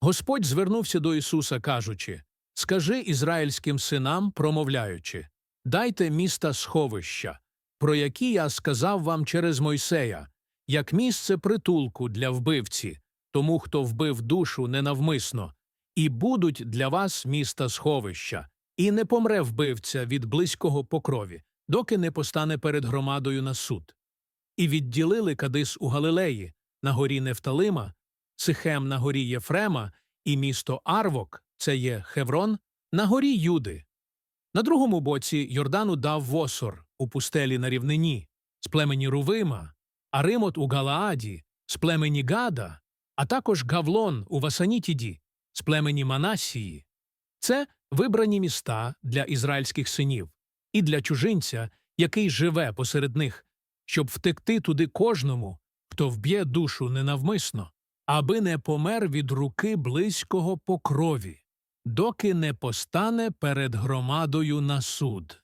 Господь звернувся до Ісуса, кажучи Скажи ізраїльським синам, промовляючи Дайте міста сховища, про які я сказав вам через Мойсея, як місце притулку для вбивці, тому хто вбив душу ненавмисно, і будуть для вас міста сховища, і не помре вбивця від близького покрові, доки не постане перед громадою на суд. І відділили Кадис у Галилеї, на горі Нефталима, Сихем на горі Єфрема, і місто Арвок, це є Хеврон, на горі Юди. На другому боці Йордану дав Восор у пустелі на рівнині, з племені Рувима, а Римот у Галааді, з племені Гада, а також Гавлон у Васанітіді, з племені Манасії. Це вибрані міста для ізраїльських синів і для чужинця, який живе посеред них, щоб втекти туди кожному, хто вб'є душу ненавмисно, аби не помер від руки близького по крові, доки не постане перед громадою на суд.